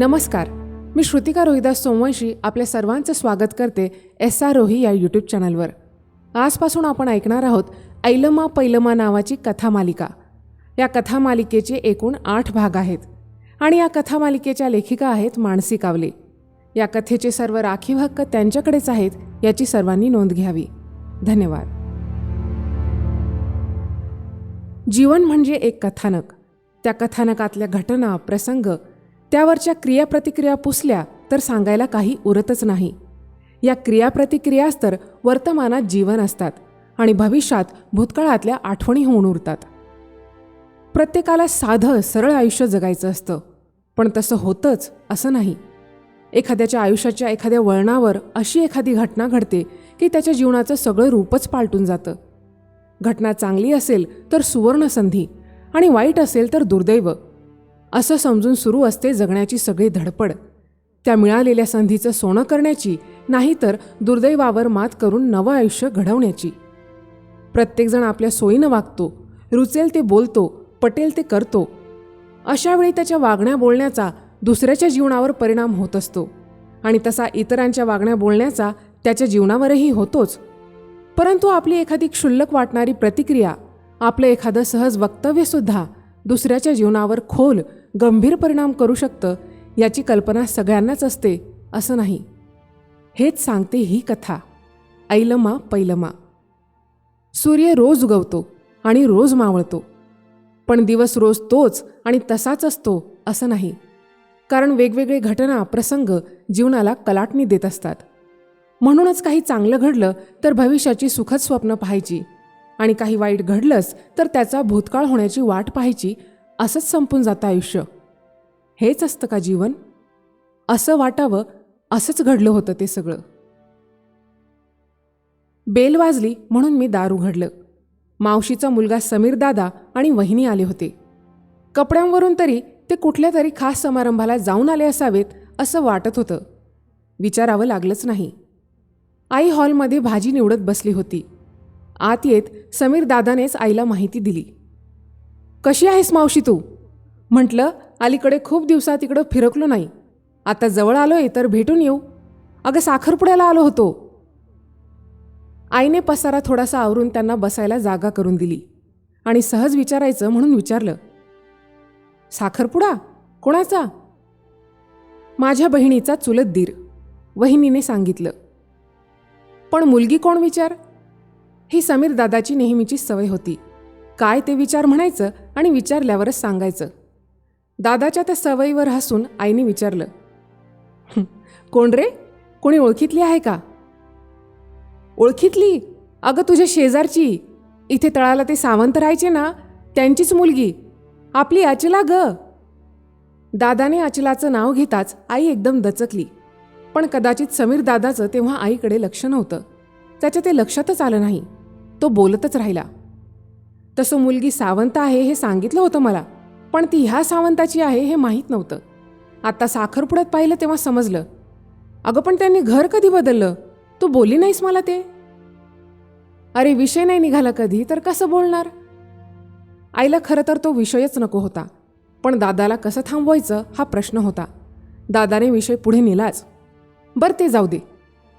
नमस्कार. मी श्रुतिका रोहिदास सोमवंशी आपल्या सर्वांचं स्वागत करते एस आर रोही या यूट्यूब चॅनलवर. आजपासून आपण ऐकणार आहोत ऐलमा पैलमा नावाची कथामालिका. या कथामालिकेचे एकूण आठ भाग आहेत आणि या कथामालिकेच्या लेखिका आहेत मानसी कावले. या कथेचे सर्व राखीव हक्क त्यांच्याकडेच आहेत याची सर्वांनी नोंद घ्यावी. धन्यवाद. जीवन म्हणजे एक कथानक. त्या कथानकातल्या घटना प्रसंग त्यावरच्या क्रियाप्रतिक्रिया पुसल्या तर सांगायला काही उरतच नाही. या क्रियाप्रतिक्रियाच तर वर्तमानात जीवन असतात आणि भविष्यात भूतकाळातल्या आठवणी होऊन उरतात. प्रत्येकाला साधं सरळ आयुष्य जगायचं असतं पण तसं होतंच असं नाही. एखाद्याच्या आयुष्याच्या एखाद्या वळणावर अशी एखादी घटना घडते की त्याच्या जीवनाचं सगळं रूपच पालटून जातं. घटना चांगली असेल तर सुवर्णसंधी आणि वाईट असेल तर दुर्दैव. असं समजून सुरू असते जगण्याची सगळी धडपड. त्या मिळालेल्या संधीचं सोनं करण्याची नाहीतर दुर्दैवावर मात करून नवं आयुष्य घडवण्याची. प्रत्येकजण आपल्या सोयीनं वागतो रुचेल ते बोलतो पटेल ते करतो. अशावेळी त्याच्या वागण्या बोलण्याचा दुसऱ्याच्या जीवनावर परिणाम होत असतो आणि तसा इतरांच्या वागण्या बोलण्याचा त्याच्या जीवनावरही होतोच. परंतु आपली एखादी क्षुल्लक वाटणारी प्रतिक्रिया आपलं एखादं सहज वक्तव्यसुद्धा दुसऱ्याच्या जीवनावर खोल गंभीर परिणाम करू शकतं याची कल्पना सगळ्यांनाच असते असं नाही. हेच सांगते ही कथा. ऐलमा पैलमा. सूर्य रोज उगवतो आणि रोज मावळतो. पण दिवस रोज तोच आणि तसाच असतो असं नाही. कारण वेगवेगळे घटना प्रसंग जीवनाला कलाटणी देत असतात. म्हणूनच काही चांगलं घडलं तर भविष्याची सुखद स्वप्न पाहायची. आणि काही वाईट घडलंच तर त्याचा भूतकाळ होण्याची वाट पाहायची असंच संपून जातं आयुष्य. हेच असतं का जीवन? असं वाटावं असंच घडलं होतं ते सगळं. बेल वाजली म्हणून मी दार उघडलं. मावशीचा मुलगा समीर दादा आणि वहिनी आले होते. कपड्यांवरून तरी ते कुठल्या तरी खास समारंभाला जाऊन आले असावेत असं वाटत होतं. विचारावं लागलंच नाही. आई हॉलमध्ये भाजी निवडत बसली होती. आत येत समीर दादानेच आईला माहिती दिली. कशी आहेस मावशी तू? म्हटलं अलीकडे खूप दिवसात इकडं फिरकलो नाही. आता जवळ आलोय तर भेटून येऊ. अगं साखरपुड्याला आलो होतो. आईने पसारा थोडासा आवरून त्यांना बसायला जागा करून दिली आणि सहज विचारायचं म्हणून विचारलं साखरपुडा? कोणाचा? माझ्या बहिणीचा चुलत दीर वहिनीने सांगितलं. पण मुलगी कोण विचार? ही समीर दादाची नेहमीची सवय होती. काय ते विचार म्हणायचं आणि विचारल्यावरच सांगायचं. दादाच्या त्या सवयीवर हसून आईने विचारलं कोण रे? कोणी ओळखीतली आहे का? ओळखीतली? अगं तुझ्या शेजारची. इथे तळाला ते सावंत राहायचे ना त्यांचीच मुलगी. आपली अचला ग. दादाने अचलाचं नाव घेताच आई एकदम दचकली. पण कदाचित समीर दादाचं तेव्हा आईकडे लक्ष नव्हतं. त्याच्या ते लक्षातच आलं नाही. तो बोलतच राहिला. तसं मुलगी सावंत आहे हे सांगितलं होतं मला पण ती ह्या सावंताची आहे हे माहीत नव्हतं. आता साखरपुड्यात पाहिलं तेव्हा समजलं. अगं पण त्यांनी घर कधी बदललं? तू बोली नाहीस मला ते? अरे विषय नाही निघाला कधी तर कसं बोलणार? आईला खरं तर तो विषयच नको होता पण दादाला कसं थांबवायचं हा प्रश्न होता. दादाने विषय पुढे नेलाच. बरं ते जाऊ दे.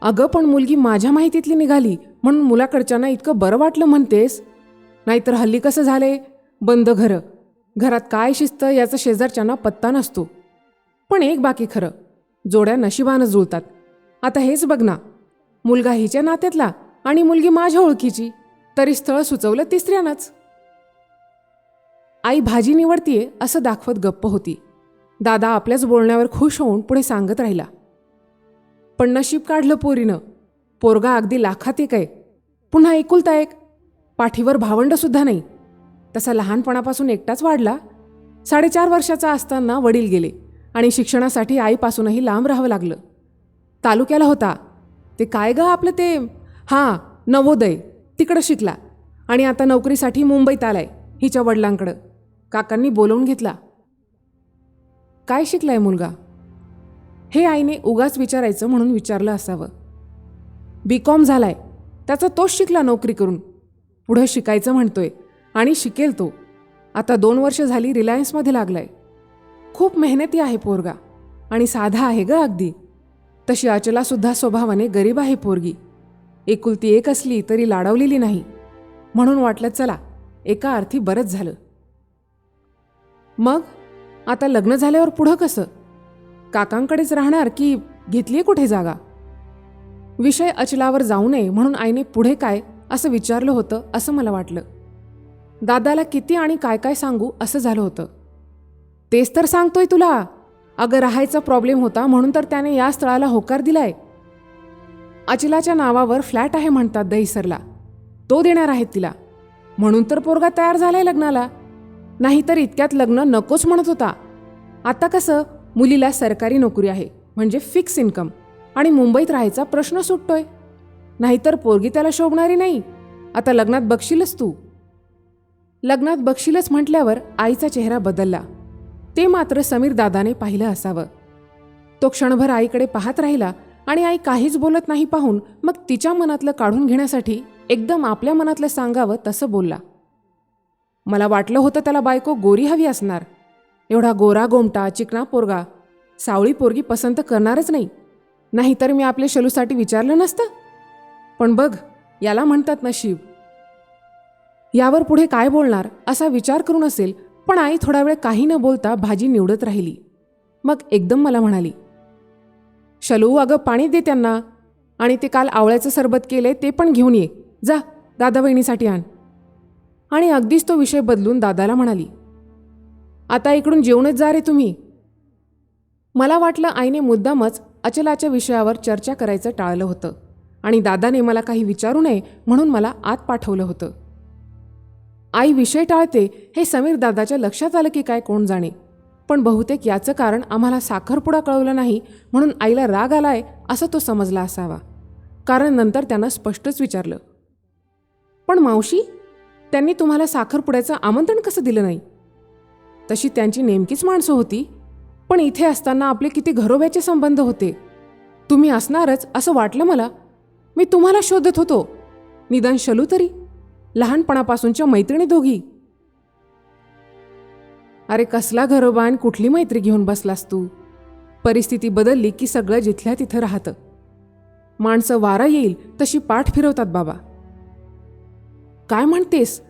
अगं पण मुलगी माझ्या माहितीतली निघाली म्हणून मुलाकडच्यांना इतकं बरं वाटलं म्हणतेस? नाहीतर हल्ली कसं झालंय बंद घरं. घरात काय शिस्त याचा शेजारच्यांना पत्ता नसतो. पण एक बाकी खरं जोड्या नशिबानं जुळतात. आता हेच बघ ना. मुलगा हिच्या नात्यातला आणि मुलगी माझ्या ओळखीची. तरी स्थळ सुचवलं तिसऱ्यानंच. आई भाजी निवडतीये असं दाखवत गप्प होती. दादा आपल्याच बोलण्यावर खुश होऊन पुढे सांगत राहिला. पण नशीब काढलं पोरीनं. पोरगा अगदी लाखात एक आहे. पुन्हा एकुलता एक पाठीवर भावंडसुद्धा नाही. तसा लहानपणापासून एकटाच वाढला. साडेचार वर्षाचा असताना वडील गेले आणि शिक्षणासाठी आईपासूनही लांब राहावं लागलं. तालुक्याला होता. ते काय गं आपलं ते? हां नवोदय. तिकडं शिकला. आणि आता नोकरीसाठी मुंबईत आलाय हिच्या वडिलांकडं. काकांनी बोलवून घेतला. काय शिकलाय मुलगा? हे आईने उगाच विचारायचं म्हणून विचारलं असावं. बी. कॉम झालाय. त्याचा तोच शिकला नोकरी करून. पुढं शिकायचं म्हणतोय आणि शिकेल तो. आता दोन वर्ष झाली रिलायन्समध्ये लागलाय. खूप मेहनती आहे पोरगा आणि साधा आहे ग अगदी. तशी अचलासुद्धा स्वभावाने गरीब आहे पोरगी. एकुलती एक असली तरी लाडवलेली नाही. म्हणून वाटलं चला एका अर्थी बरंच झालं. मग? आता लग्न झाल्यावर पुढं कसं? काकांकडेच राहणार की घेतलीये कुठे जागा? विषय अचलावर जाऊ नये म्हणून आईने पुढे काय असं विचारलं होतं असं मला वाटलं. दादाला किती आणि काय काय सांगू असं झालं होतं. तेच तर सांगतोय तुला. अगं राहायचा प्रॉब्लेम होता म्हणून तर त्याने या स्थळाला होकार दिलाय. अचिलाच्या नावावर फ्लॅट आहे म्हणतात दहिसरला. तो देणार आहेत तिला. म्हणून तर पोरगा तयार झालाय लग्नाला. नाहीतर इतक्यात लग्न नकोच म्हणत होता. आता कसं मुलीला सरकारी नोकरी आहे म्हणजे फिक्स इन्कम आणि मुंबईत राहायचा प्रश्न सुटतोय. नाहीतर पोरगी त्याला शोभणारी नाही. आता लग्नात बघशीलच तू. लग्नात बघशीलच म्हटल्यावर आईचा चेहरा बदलला. ते मात्र समीर दादाने पाहिलं असावं. तो क्षणभर आईकडे पाहत राहिला आणि आई काहीच बोलत नाही पाहून मग तिच्या मनातलं काढून घेण्यासाठी एकदम आपल्या मनातलं सांगावं तसं बोलला. मला वाटलं होतं त्याला बायको गोरी हवी असणार. एवढा गोरा गोमटा चिकना पोरगा. सावळी पोरगी पसंत करणारच नाही. नाहीतर मी आपल्या शलूसाठी विचारलं नसतं? पण बघ याला म्हणतात नशीब. यावर पुढे काय बोलणार असा विचार करून असेल पण आई थोडा वेळ काही न बोलता भाजी निवडत राहिली. मग एकदम मला म्हणाली शलू अगं पाणी दे त्यांना आणि ते काल आवळ्याचं सरबत केले ते पण घेऊन ये. जा दादा बहिणीसाठी आण. आणि अगदीच तो विषय बदलून दादाला म्हणाली आता इकडून जेवणच जा रे तुम्ही. मला वाटलं आईने मुद्दामच अचलाच्या विषयावर चर्चा करायचं टाळलं होतं. आणि दादाने मला काही विचारू नये म्हणून मला आत पाठवलं होतं. आई विषय टाळते हे समीर दादाच्या लक्षात आलं की काय कोण जाणे. पण बहुतेक याचं कारण आम्हाला साखरपुडा कळवलं नाही म्हणून आईला राग आलाय असं तो समजला असावा. कारण नंतर त्यानं स्पष्टच विचारलं. पण मावशी त्यांनी तुम्हाला साखरपुड्याचं आमंत्रण कसं दिलं नाही? तशी त्यांची नेमकीच माणसं होती. पण इथे असताना आपले किती घरोब्याचे संबंध होते. तुम्ही असणारच असं वाटलं मला मी तुम्हाला शोधत होतो. निदान शलू तरी. लहानपणापासूनच्या मैत्रिणी दोघी. अरे कसला घरोबा आणि कुठली मैत्री घेऊन बसलास तू? परिस्थिती बदलली की सगळं जिथल्या तिथं राहतं. माणसं वारा येईल तशी पाठ फिरवतात बाबा. काय म्हणतेस?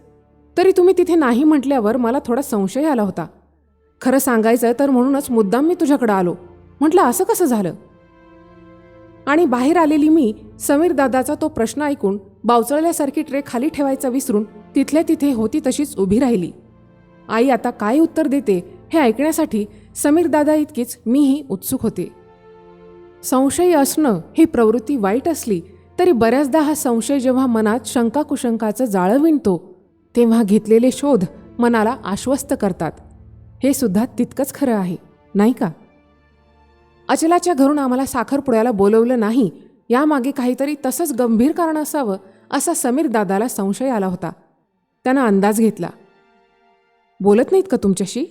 तरी तुम्ही तिथे नाही म्हटल्यावर मला थोडा संशय आला होता. खरं सांगायचं तर म्हणूनच मुद्दाम मी तुझ्याकडं आलो. म्हटलं असं कसं झालं? आणि बाहेर आलेली मी समीर दादाचा तो प्रश्न ऐकून बावचळल्यासारखी ट्रे खाली ठेवायचा विसरून तिथल्या तिथे होती तशीच उभी राहिली. आई आता काय उत्तर देते हे ऐकण्यासाठी समीर दादा इतकीच मीही उत्सुक होते. संशयी असणं ही प्रवृत्ती वाईट असली तरी बऱ्याचदा हा संशय जेव्हा मनात शंका कुशंकाचं जाळं विणतो तेव्हा घेतलेले शोध मनाला आश्वस्त करतात. हे सुद्धा तितकंच खरं आहे नाही का? अचलाच्या घरून आम्हाला साखरपुड्याला बोलवलं नाही. यामागे काहीतरी तसंच गंभीर कारण असावं असा समीर दादाला संशय आला होता. त्यानं अंदाज घेतला. बोलत नाहीत का तुमच्याशी?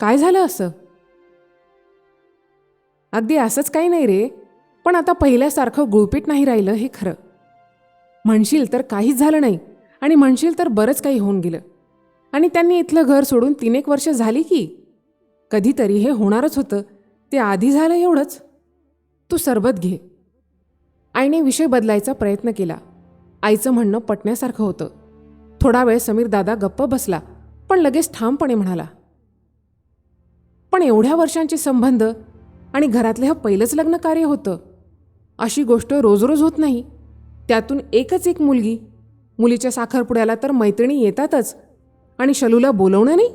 काय झालं असं? अगदी असंच काही नाही रे पण आता पहिल्यासारखं गुळपीट नाही राहिलं हे खरं. म्हणशील तर काहीच झालं नाही आणि म्हणशील तर बरंच काही होऊन गेलं. आणि त्यांनी इथलं घर सोडून तीन एक वर्ष झाली की? कधीतरी हे होणारच होतं. ते आधी झालं एवढंच. तू सरबत घे. आईने विषय बदलायचा प्रयत्न केला. आईचं म्हणणं पटण्यासारखं होतं. थोडा वेळ समीर दादा गप्प बसला पण लगेच ठामपणे म्हणाला पण एवढ्या वर्षांचे संबंध आणि घरातलं हे पहिलंच लग्न कार्य होतं. अशी गोष्ट रोज रोज होत नाही. त्यातून एकच एक मुलगी. मुलीच्या साखरपुड्याला तर मैत्रिणी येतातच आणि शलूला बोलवणं नाही.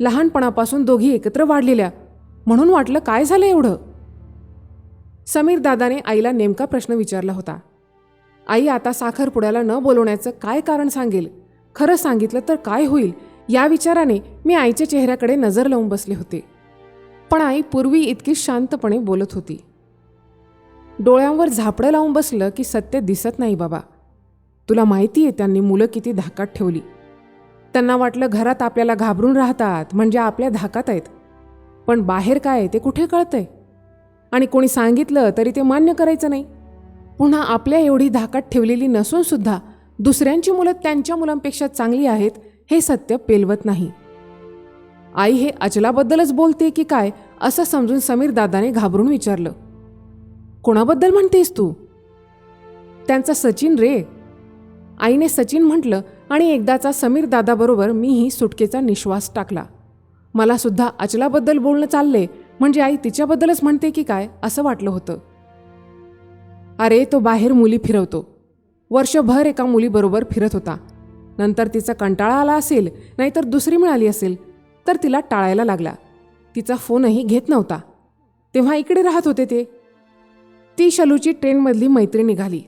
लहानपणापासून दोघी एकत्र वाढलेल्या. म्हणून वाटलं काय झालं एवढं? समीर दादाने आईला नेमका प्रश्न विचारला होता. आई आता साखरपुड्याला न बोलवण्याचं काय कारण सांगेल? खरं सांगितलं तर काय होईल? या विचाराने मी आईच्या चेहऱ्याकडे नजर लावून बसले होते. पण आई पूर्वी इतकी शांतपणे बोलत होती. डोळ्यांवर झापडं लावून बसलं की सत्य दिसत नाही बाबा. तुला माहिती आहे त्यांनी मुलं किती धाकात ठेवली. त्यांना वाटलं घरात आपल्याला घाबरून राहतात म्हणजे आपल्या धाकात आहेत. पण बाहेर काय आहे ते कुठे कळतंय? आणि कोणी सांगितलं तरी ते मान्य करायचं नाही. पुन्हा आपल्या एवढी धाकात ठेवलेली नसून सुद्धा दुसऱ्यांची मुलं त्यांच्या मुलांपेक्षा चांगली आहेत हे सत्य पेलवत नाही. आई हे अचलाबद्दलच बोलते की काय असं समजून समीर दादाने घाबरून विचारलं. कोणाबद्दल म्हणतेस तू? त्यांचा सचिन रे. आईने सचिन म्हटलं आणि एकदाचा समीर दादाबरोबर मीही सुटकेचा निश्वास टाकला. मला सुद्धा अचलाबद्दल बोलणं चालले म्हणजे आई तिच्याबद्दलच म्हणते की काय असं वाटलं होतं. अरे तो बाहेर मुली फिरवतो. वर्षभर एका मुलीबरोबर फिरत होता. नंतर तिचा कंटाळा आला असेल नाहीतर दुसरी मिळाली असेल तर तिला टाळायला लागला. तिचा फोनही घेत नव्हता. तेव्हा इकडे राहत होते ते. ती शलूची ट्रेनमधली मैत्री निघाली.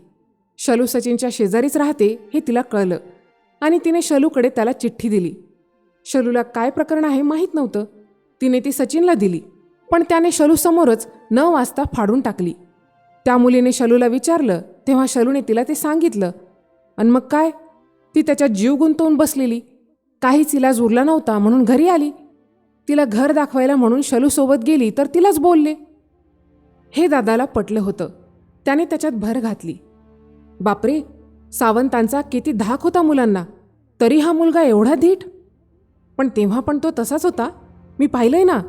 शलू सचिनच्या शेजारीच राहते हे तिला कळलं. आणि तिने शलूकडे त्याला चिठ्ठी दिली. शलूला काय प्रकरण आहे माहीत नव्हतं. तिने ती सचिनला दिली पण त्याने शलूसमोरच न वाचता फाडून टाकली. त्या मुलीने शलूला विचारलं तेव्हा शलूने तिला ते सांगितलं. आणि मग काय? ती त्याच्यात जीव गुंतवून बसलेली. काहीच इलाज उरला नव्हता म्हणून घरी आली. तिला घर दाखवायला म्हणून शलूसोबत गेली तर तिलाच बोलले. हे दादाला पटलं होतं. त्याने त्याच्यात भर घातली. बापरे! सावंतांचा किती धाक होता मुलांना. तरी हा मुलगा एवढा धीट? पण तेव्हा पण तो तसाच होता. मी पाहिलंय ना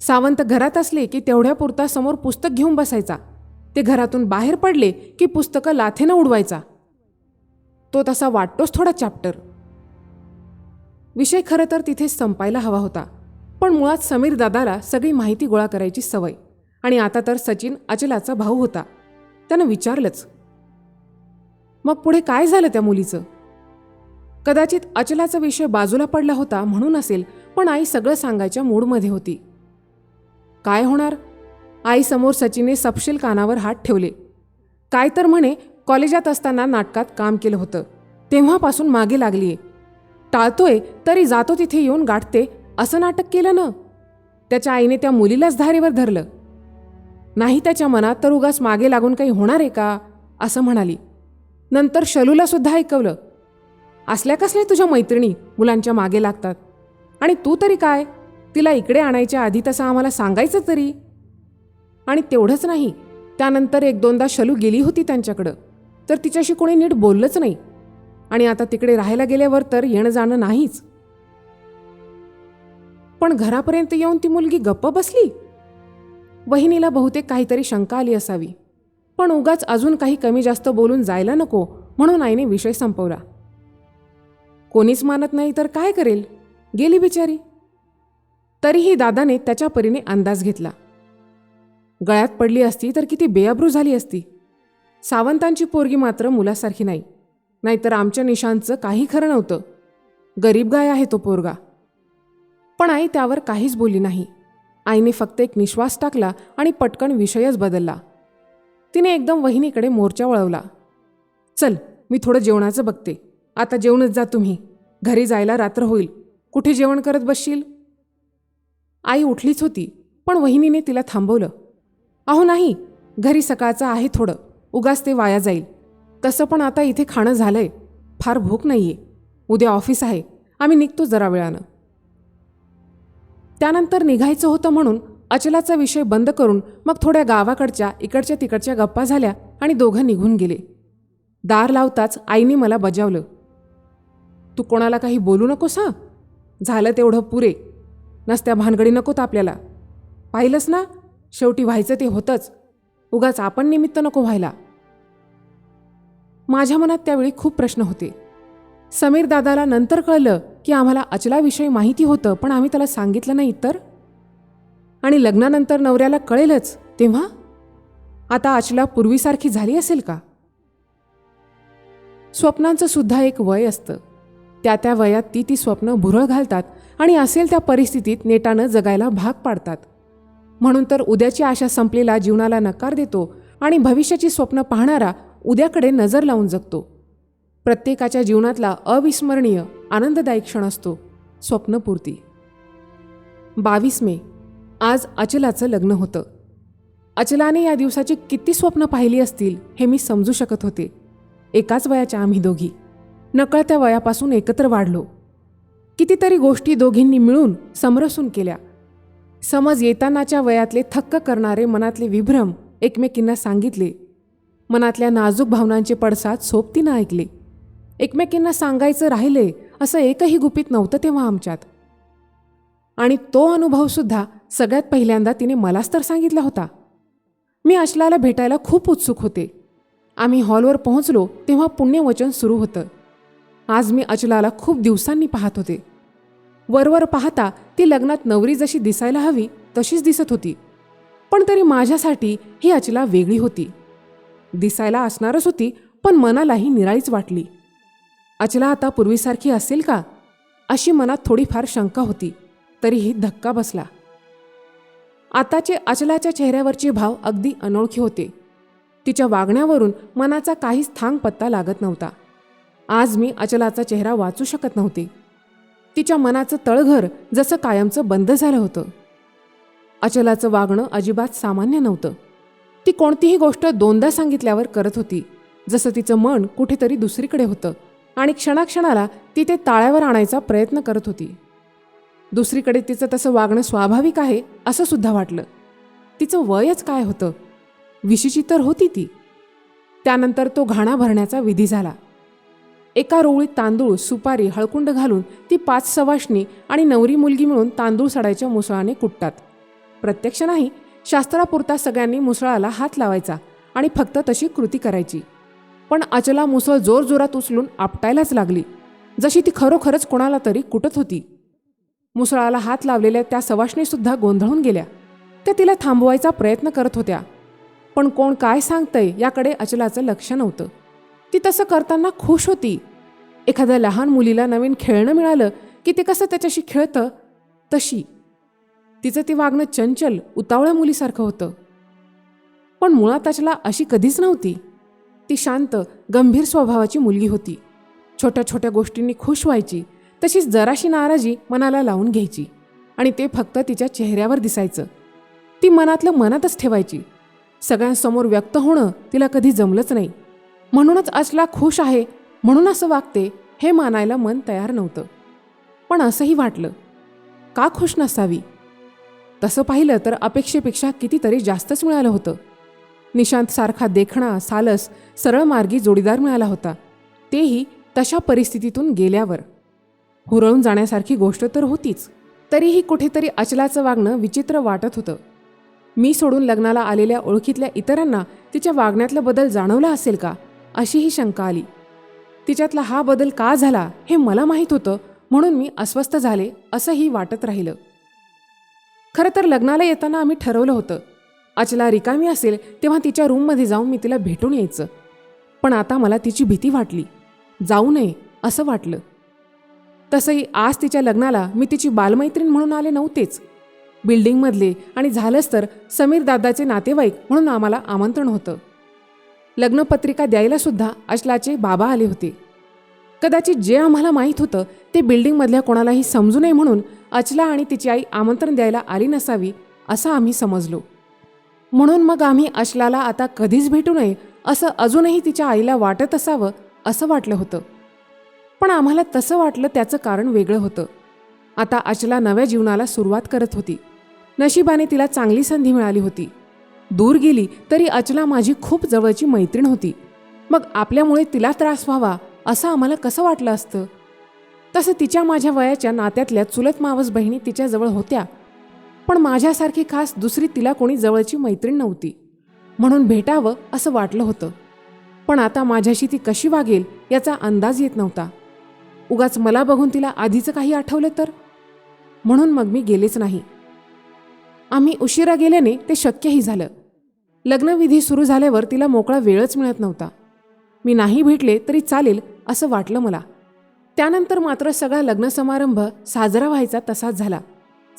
सावंत घरात असले की तेवढ्या पुरता समोर पुस्तक घेऊन बसायचा. ते घरातून बाहेर पडले की पुस्तकं लाथेनं उडवायचा. तो तसा वाटतोच थोडा चॅप्टर. विषय खरं तर तिथेच संपायला हवा होता पण मुळात समीर दादाला सगळी माहिती गोळा करायची सवय आणि आता तर सचिन अचलाचा भाऊ होता. त्यानं विचारलंच. मग पुढे काय झालं त्या मुलीचं? कदाचित अचलाचा विषय बाजूला पडला होता म्हणून असेल पण आई सगळं सांगायच्या मूडमध्ये होती. काय होणार? आईसमोर सचिनने सपशील कानावर हात ठेवले. काय तर म्हणे कॉलेजात असताना नाटकात काम केलं होतं. तेव्हापासून मागे लागलीये. टाळतोय तरी जातो तिथे येऊन गाठते असं नाटक केलं ना? त्याच्या आईने त्या मुलीलाच धारेवर धरलं. नाही त्याच्या मनात तर उगाच मागे लागून काही होणार आहे का? असं म्हणाली. नंतर शलूला सुद्धा ऐकवलं. असल्या कसल्या तुझ्या मैत्रिणी मुलांच्या मागे लागतात? आणि तू तरी काय? तिला इकडे आणायच्या आधी तसं आम्हाला सांगायचं तरी? आणि तेवढंच नाही त्यानंतर एक दोनदा शलू गेली होती त्यांच्याकडं. तर तिच्याशी कोणी नीट बोललंच नाही. आणि आता तिकडे राहायला गेल्यावर तर येणं जाणं नाहीच. पण घरापर्यंत येऊन ती मुलगी गप्प बसली? वहिनीला बहुतेक काहीतरी शंका आली असावी. पण उगाच अजून काही कमी जास्त बोलून जायला नको म्हणून आईने विषय संपवला. कोणीच मानत नाही तर काय करेल? गेली बिचारी. तरीही दादाने त्याच्या परीने अंदाज घेतला. गळ्यात पडली असती तर किती बेअब्रू झाली असती. सावंतांची पोरगी मात्र मुलासारखी नाही. नाहीतर आमच्या निशांचं काही खरं नव्हतं. गरीब गाय आहे तो पोरगा. पण आई त्यावर काहीच बोली नाही. आईने फक्त एक निश्वास टाकला आणि पटकन विषयच बदलला. तिने एकदम वहिनीकडे मोर्चा वळवला. चल मी थोडं जेवणाचं बघते. आता जेवणच जा तुम्ही. घरी जायला रात्र होईल. कुठे जेवण करत बसशील? आई उठलीच होती पण वहिनीने तिला थांबवलं. अहो नाही घरी सकाळचं आहे थोडं. उगाच ते वाया जाईल. तसं पण आता इथे खाणं झालंय. फार भूक नाहीये. उद्या ऑफिस आहे. आम्ही निघतो जरा वेळानं. त्यानंतर निघायचं होतं म्हणून अचलाचा विषय बंद करून मग थोड्या गावाकडच्या इकडच्या तिकडच्या गप्पा झाल्या आणि दोघं निघून गेले. दार लावताच आईने मला बजावलं. तू कोणाला काही बोलू नकोस हां? झालं तेवढं पुरे. नसत्या भानगडी नकोत आपल्याला. पाहिलंस ना? शेवटी व्हायचं ते होतंच. उगाच आपण निमित्त नको व्हायला. माझ्या मनात त्यावेळी खूप प्रश्न होते. समीर दादाला नंतर कळलं की आम्हाला अचलाविषयी माहिती होतं पण आम्ही त्याला सांगितलं नाही तर? आणि लग्नानंतर नवऱ्याला कळेलच तेव्हा? आता अचला पूर्वीसारखी झाली असेल का? स्वप्नांचं सुद्धा एक वय असतं. त्या त्या वयात ती ती स्वप्न भुरळ घालतात आणि असेल त्या परिस्थितीत नेटानं जगायला भाग पाडतात. म्हणून तर उद्याची आशा संपलेला जीवनाला नकार देतो आणि भविष्याची स्वप्न पाहणारा उद्याकडे नजर लावून जगतो. प्रत्येकाच्या जीवनातला अविस्मरणीय आनंददायी क्षण असतो. स्वप्नपूर्ती बावीस मे आज अचलाचं लग्न होतं. अचलाने या दिवसाची किती स्वप्न पाहिली असतील हे मी समजू शकत होते. एकाच वयाच्या आम्ही दोघी. नकळत्या वयापासून एकत्र वाढलो. कितीतरी गोष्टी दोघींनी मिळून समरसून केल्या. समज येतानाच्या वयातले थक्क करणारे मनातले विभ्रम एकमेकींना सांगितले. मनातल्या नाजूक भावनांचे पडसाद सोबतीनं ऐकले. एकमेकींना सांगायचं राहिले असं एकही गुपित नव्हतं तेव्हा आमच्यात. आणि तो अनुभवसुद्धा सगळ्यात पहिल्यांदा तिने मलाच तर सांगितला होता. मी अश्लाला भेटायला खूप उत्सुक होते. आम्ही हॉलवर पोहोचलो तेव्हा पुण्यवचन सुरू होतं. आज मी अचलाला खूप दिवसांनी पाहत होते. वरवर पाहता ती लग्नात नवरी जशी दिसायला हवी तशीच दिसत होती. पण तरी माझ्यासाठी ही अचला वेगळी होती. दिसायला असणारच होती पण मनालाही निराळीच वाटली. अचला आता पूर्वीसारखी असेल का? अशी मनात थोडीफार शंका होती तरीही धक्का बसला. आताचे अचलाच्या चेहऱ्यावरचे भाव अगदी अनोळखी होते. तिच्या वागण्यावरून मनाचा काहीच थांग पत्ता लागत नव्हता. आज मी अचलाचा चेहरा वाचू शकत नव्हते. तिच्या मनाचं तळघर जसं कायमचं बंद झालं होतं. अचलाचं वागणं अजिबात सामान्य नव्हतं. ती कोणतीही गोष्ट दोनदा सांगितल्यावर करत होती जसं तिचं मन कुठेतरी दुसरीकडे होतं आणि क्षणाक्षणाला ती ते ताळ्यावर आणायचा प्रयत्न करत होती. दुसरीकडे तिचं तसं वागणं स्वाभाविक आहे असं सुद्धा वाटलं. तिचं वयच काय होतं? विशीची तर होती ती. त्यानंतर तो घाणा भरण्याचा विधी झाला. एका रोवळीत तांदूळ सुपारी हळकुंड घालून ती पाच सवाशणी आणि नवरी मुलगी मिळून तांदूळ सडायच्या मुसळाने कुटतात. प्रत्यक्ष नाही शास्त्रापुरता सगळ्यांनी मुसळाला हात लावायचा आणि फक्त तशी कृती करायची. पण अचला मुसळ जोरजोरात उचलून आपटायलाच लागली. जशी ती खरोखरच कोणाला तरी कुटत होती. मुसळाला हात लावलेल्या त्या सवाशणीसुद्धा गोंधळून गेल्या. त्या तिला थांबवायचा प्रयत्न करत होत्या. पण कोण काय सांगतंय याकडे अचलाचं लक्ष नव्हतं. ती तसं करताना खुश होती. एखाद्या लहान मुलीला नवीन खेळणं मिळालं की ते कसं त्याच्याशी खेळतं? तशी. तिचं ते वागणं चंचल उतावळ्या मुलीसारखं होतं. पण मुळात अचला अशी कधीच नव्हती. ती शांत गंभीर स्वभावाची मुलगी होती. छोट्या छोट्या गोष्टींनी खुश व्हायची. तशीच जराशी नाराजी मनाला लावून घ्यायची. आणि ते फक्त तिच्या चेहऱ्यावर दिसायचं. ती मनातलं मनातच ठेवायची. सगळ्यांसमोर व्यक्त होणं तिला कधी जमलंच नाही. म्हणूनच अचला खुश आहे म्हणून असं वागते हे मानायला मन तयार नव्हतं. पण असंही वाटलं का खुश नसावी? तसं पाहिलं तर अपेक्षेपेक्षा कितीतरी जास्तच मिळालं होतं. निशांत सारखा देखणा सालस सरळ मार्गी जोडीदार मिळाला होता. तेही तशा परिस्थितीतून गेल्यावर. हुरळून जाण्यासारखी गोष्ट तर होतीच. तरीही कुठेतरी अचलाचं वागणं विचित्र वाटत होतं. मी सोडून लग्नाला आलेल्या ओळखीतल्या इतरांना तिच्या वागण्यातला बदल जाणवला असेल का? अशी ही शंका आली. तिच्यातला हा बदल का झाला हे मला माहीत होतं म्हणून मी अस्वस्थ झाले असंही वाटत राहिलं. खरं तर लग्नाला येताना आम्ही ठरवलं होतं. अचला रिकामी असेल तेव्हा तिच्या रूममध्ये जाऊन मी तिला भेटून यायचं. पण आता मला तिची भीती वाटली. जाऊ नये असं वाटलं. तसंही आज तिच्या लग्नाला मी तिची बालमैत्रीण म्हणून आले नव्हतेच. बिल्डिंगमधले आणि झालंच तर समीर दादाचे नातेवाईक म्हणून आम्हाला आमंत्रण होतं. लग्नपत्रिका द्यायला सुद्धा अचलाचे बाबा आले होते. कदाचित जे आम्हाला माहीत होतं ते बिल्डिंगमधल्या कोणालाही समजू नये म्हणून अचला आणि तिची आई आमंत्रण द्यायला आली नसावी असं आम्ही समजलो. म्हणून मग आम्ही अचलाला आता कधीच भेटू नये असं अजूनही तिच्या आईला वाटत असावं असं वाटलं होतं. पण आम्हाला तसं वाटलं त्याचं कारण वेगळं होतं. आता अचला नव्या जीवनाला सुरुवात करत होती. नशिबाने तिला चांगली संधी मिळाली होती. दूर गेली तरी अचला माझी खूप जवळची मैत्रीण होती. मग आपल्यामुळे तिला त्रास व्हावा असं आम्हाला कसं वाटलं असतं? तसं तिच्या माझ्या वयाच्या नात्यातल्या चुलत मावस बहिणी तिच्याजवळ होत्या. पण माझ्यासारखी खास दुसरी तिला कोणी जवळची मैत्रीण नव्हती. म्हणून भेटावं असं वाटलं होतं. पण आता माझ्याशी ती कशी वागेल याचा अंदाज येत नव्हता. उगाच मला बघून तिला आधीचं काही आठवलं तर? म्हणून मग मी गेलेच नाही. आम्ही उशिरा गेल्याने ते शक्यही झालं. लग्नविधी सुरू झाल्यावर तिला मोकळा वेळच मिळत नव्हता. मी नाही भेटले तरी चालेल असं वाटलं मला. त्यानंतर मात्र सगळा लग्न समारंभ साजरा व्हायचा तसाच झाला.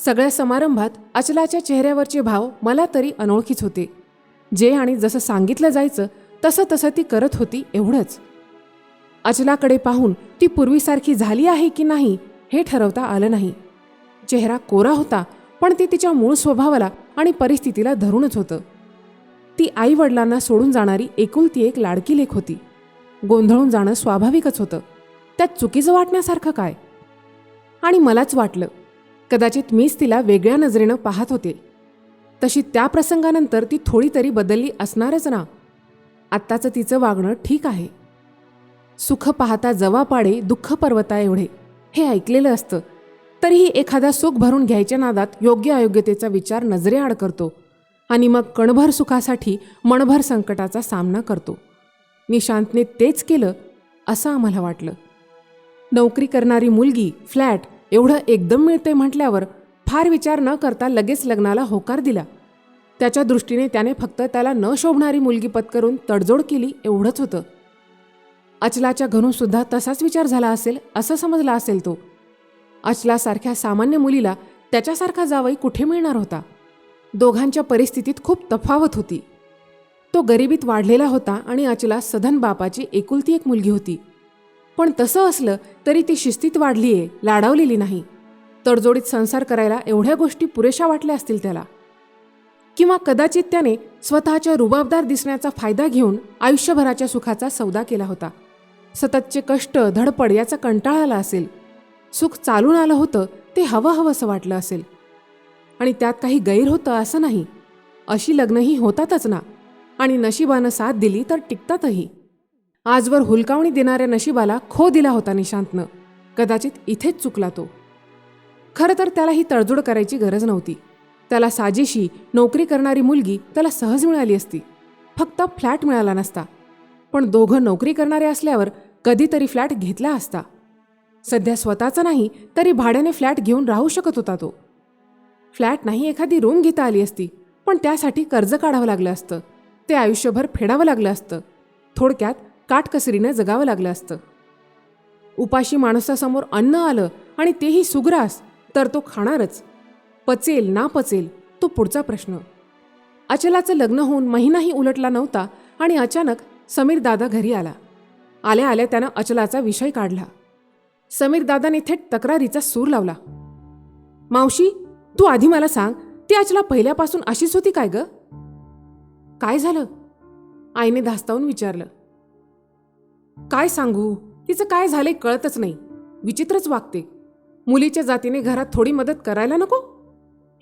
सगळ्या समारंभात अचलाच्या चेहऱ्यावरचे भाव मला तरी अनोळखीच होते. जे आणि जसं सांगितलं जायचं तसं तसं ती करत होती एवढंच. अचलाकडे पाहून ती पूर्वीसारखी झाली आहे की नाही हे ठरवता आलं नाही. चेहरा कोरा होता पण ते तिच्या मूळ स्वभावाला आणि परिस्थितीला धरूनच होतं. ती आई वडिलांना सोडून जाणारी एकुलती एक लाडकी लेख होती. गोंधळून जाणं स्वाभाविकच होतं. त्यात चुकीचं वाटण्यासारखं काय? आणि मलाच वाटलं. कदाचित मीच तिला वेगळ्या नजरेनं पाहत होते. तशी त्या प्रसंगानंतर ती थोडी तरी बदलली असणारच ना. आत्ताचं तिचं वागणं ठीक आहे. सुख पाहता जवा पाडे दुःख पर्वता एवढे हे ऐकलेलं असतं. तरीही एखादा सुख भरून घ्यायच्या नादात योग्य अयोग्यतेचा विचार नजरेआड करतो आणि मग कणभर सुखासाठी मणभर संकटाचा सामना करतो. निशांतने तेच केलं असं आम्हाला वाटलं. नोकरी करणारी मुलगी फ्लॅट एवढं एकदम मिळते म्हटल्यावर फार विचार न करता लगेच लग्नाला होकार दिला. त्याच्या दृष्टीने त्याने फक्त त्याला न शोभणारी मुलगी पत्करून तडजोड केली एवढंच होतं. अचलाच्या घरून सुद्धा तसाच विचार झाला असेल असं समजला असेल तो. अचलासारख्या सामान्य मुलीला त्याच्यासारखा जावई कुठे मिळणार होता? दोघांच्या परिस्थितीत खूप तफावत होती. तो गरिबीत वाढलेला होता आणि अचला सधन बापाची एकुलती एक मुलगी होती. पण तसं असलं तरी ती शिस्तीत वाढलीये लाडावलेली नाही. तडजोडीत संसार करायला एवढ्या गोष्टी पुरेशा वाटल्या असतील त्याला. किंवा कदाचित त्याने स्वतःच्या रुबाबदार दिसण्याचा फायदा घेऊन आयुष्यभराच्या सुखाचा सौदा केला होता. सततचे कष्ट धडपड याचा कंटाळा आला असेल. सुख चालून आलं होतं ते हवं हवंसं वाटलं असेल. आणि त्यात काही गैर होतं असं नाही. अशी लग्नही होतातच ना. आणि नशिबानं साथ दिली तर टिकतातही. आजवर हुलकावणी देणाऱ्या नशिबाला खो दिला होता निशांतनं. कदाचित इथेच चुकला तो. खरं तर त्याला ही तडजोड करायची गरज नव्हती. त्याला साजेशी नोकरी करणारी मुलगी त्याला सहज मिळाली असती. फक्त फ्लॅट मिळाला नसता. पण दोघं नोकरी करणारे असल्यावर कधीतरी फ्लॅट घेतला असता. सध्या स्वतःचा नाही तरी भाड्याने फ्लॅट घेऊन राहू शकत होता तो. फ्लॅट नाही एखादी रूम घेता आली असती पण त्यासाठी कर्ज काढावं लागलं असतं. ते आयुष्यभर फेडावं लागलं असतं. थोडक्यात काटकसरीनं जगावं लागलं असतं. उपाशी माणसासमोर अन्न आलं आणि तेही सुग्रास तर तो खाणारच. पचेल ना पचेल तो पुढचा प्रश्न. अचलाचं लग्न होऊन महिनाही उलटला नव्हता आणि अचानक समीर दादा घरी आला. आल्या आल्या त्यानं अचलाचा विषय काढला. समीर दादाने थेट तक्रारीचा सूर लावला. मावशी तू आधी मला सांग ती आजला पहिल्यापासून अशीच होती काय ग? काय झालं? आईने धास्तावून विचारलं. काय सांगू तिचं काय झालंय कळतच नाही. विचित्रच वागते. मुलीच्या जातीने घरात थोडी मदत करायला नको?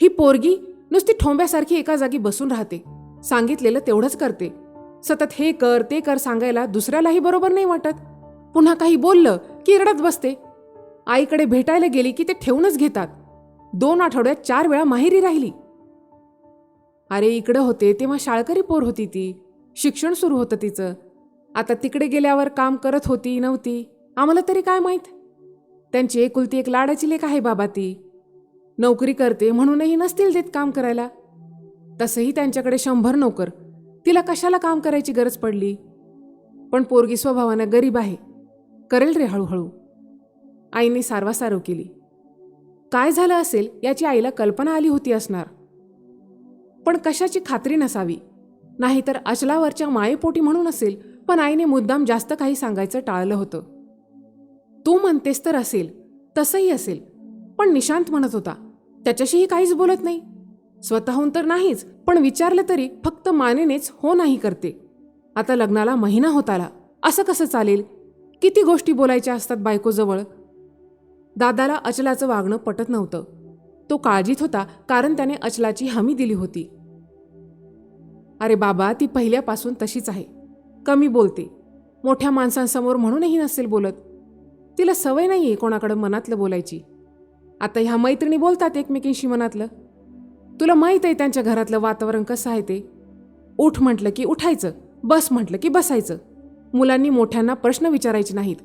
ही पोरगी नुसती ठोंब्यासारखी एका जागी बसून राहते. सांगितलेलं तेवढंच करते. सतत हे कर ते कर सांगायला दुसऱ्यालाही बरोबर नाही वाटत. पुन्हा काही बोललं की रडत बसते. आईकडे भेटायला गेली की ते ठेवूनच घेतात. दोन आठवड्यात चार वेळा माहेरी राहिली. अरे इकडं होते तेव्हा शाळकरी पोर होती ती. शिक्षण सुरू होतं तिचं. आता तिकडे गेल्यावर काम करत होती नव्हती. आम्हाला तरी काय माहीत? त्यांची एकुलती एक लाडाची लेख आहे बाबा ती. नोकरी करते म्हणूनही नसतील देत काम करायला. तसंही त्यांच्याकडे शंभर नोकर. तिला कशाला काम करायची गरज पडली? पण पोरगी स्वभावानं गरीब आहे. करेल रे हळूहळू. आईने सारवासारव केली. काय झालं असेल याची आईला कल्पना आली होती असणार. पण कशाची खात्री नसावी. नाहीतर अचलावरच्या मायेपोटी म्हणून असेल पण आईने मुद्दाम जास्त काही सांगायचं टाळलं होतं. तू म्हणतेस तर असेल तसंही असेल पण निशांत म्हणत होता त्याच्याशीही काहीच बोलत नाही. स्वतःहून तर नाहीच पण विचारलं तरी फक्त मानेनेच हो नाही करते. आता लग्नाला महिना होत आला असं कसं चालेल? किती गोष्टी बोलायच्या असतात बायकोजवळ? दादाला अचलाचं वागणं पटत नव्हतं. तो काळजीत होता कारण त्याने अचलाची हमी दिली होती. अरे बाबा ती पहिल्यापासून तशीच आहे. कमी बोलते. मोठ्या माणसांसमोर म्हणूनही नसेल बोलत. तिला सवय नाही आहे कोणाकडं मनातलं बोलायची. आता ह्या मैत्रिणी बोलतात एकमेकींशी मनातलं. तुला माहीत आहे त्यांच्या घरातलं वातावरण कसं आहे ते? उठ म्हटलं की उठायचं बस म्हटलं की बसायचं. मुलांनी मोठ्यांना प्रश्न विचारायचे नाहीत.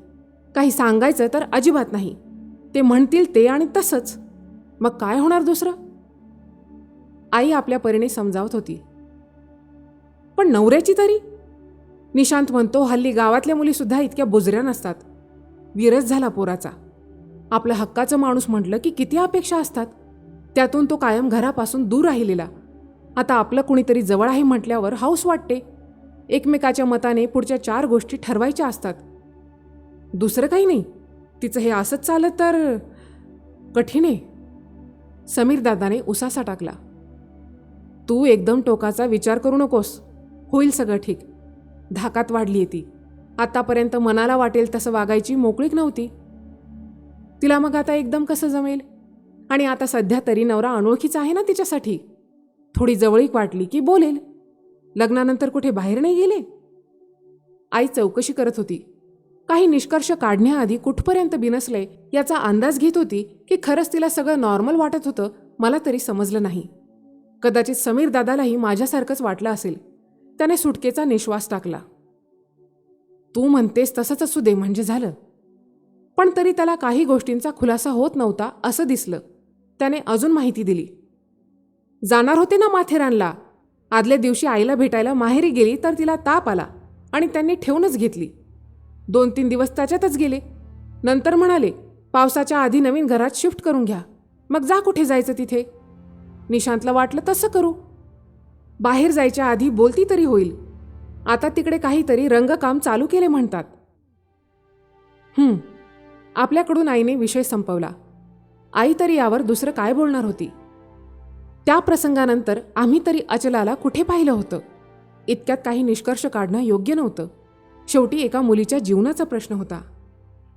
काही सांगायचं तर अजिबात नाही. ते म्हणतील ते आणि तसंच. मग काय होणार दुसरं? आई आपल्या परीने समजावत होती. पण नवऱ्याची तरी? निशांत म्हणतो हल्ली गावातल्या मुलीसुद्धा इतक्या बुजऱ्या नसतात. विरस झाला पोराचा. आपलं हक्काचं माणूस म्हटलं की किती अपेक्षा असतात? त्यातून तो कायम घरापासून दूर राहिलेला. आता आपलं कुणीतरी जवळ आहे म्हटल्यावर हाऊस वाटते. एकमेकाच्या मताने पुढच्या चार गोष्टी ठरवायच्या असतात. दुसरं काही नाही. तिचं हे असंच चालत तर कठीण आहे. समीर दादाने उसासा टाकला. तू एकदम टोकाचा विचार करू नकोस. होईल सगळं ठीक. धाकात वाढली ती. आतापर्यंत मनाला वाटेल तसं वागायची मोकळीक नव्हती. तिला मग आता एकदम कसं जमेल? आणि आता सध्या तरी नवरा अनोळखीचा आहे ना तिच्यासाठी? थोडी जवळीक वाटली की बोलेल. लग्नानंतर कुठे बाहेर नाही गेले? आई चौकशी करत होती. काही निष्कर्ष काढण्याआधी कुठपर्यंत बिनसले याचा अंदाज घेत होती की खरंच तिला सगळं नॉर्मल वाटत होतं मला तरी समजलं नाही. कदाचित समीर दादालाही माझ्यासारखंच वाटलं असेल. त्याने सुटकेचा निश्वास टाकला. तू म्हणतेस तसंच असू दे म्हणजे झालं. पण तरी त्याला काही गोष्टींचा खुलासा होत नव्हता असं दिसलं. त्याने अजून माहिती दिली. जाणार होते ना माथेरानला? आदल्या दिवशी आईला भेटायला माहेरी गेली तर तिला ताप आला आणि त्यांनी ठेवूनच घेतली. दोन तीन दिवस त्याच्यातच गेले. नंतर म्हणाले पावसाच्या आधी नवीन घरात शिफ्ट करून घ्या. मग जा कुठे जायचं तिथे? निशांतला वाटलं तसं करू. बाहेर जायच्या आधी बोलती तरी होईल. आता तिकडे काहीतरी रंगकाम चालू केले म्हणतात. आपल्याकडून आईने विषय संपवला. आई तरी यावर दुसरं काय बोलणार होती? त्या प्रसंगानंतर आम्ही तरी अचलाला कुठे पाहिलं होतं? इतक्यात काही निष्कर्ष काढणं योग्य नव्हतं. शेवटी एका मुलीच्या जीवनाचा प्रश्न होता.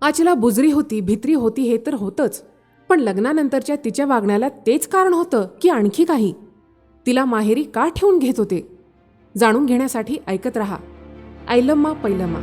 अचला बुजरी होती भित्री होती हे तर होतंच. पण लग्नानंतरच्या तिच्या वागण्याला तेच कारण होतं की आणखी काही? तिला माहेरी का ठेवून घेत होते? जाणून घेण्यासाठी ऐकत रहा. ऐलम्मा पैलम्मा.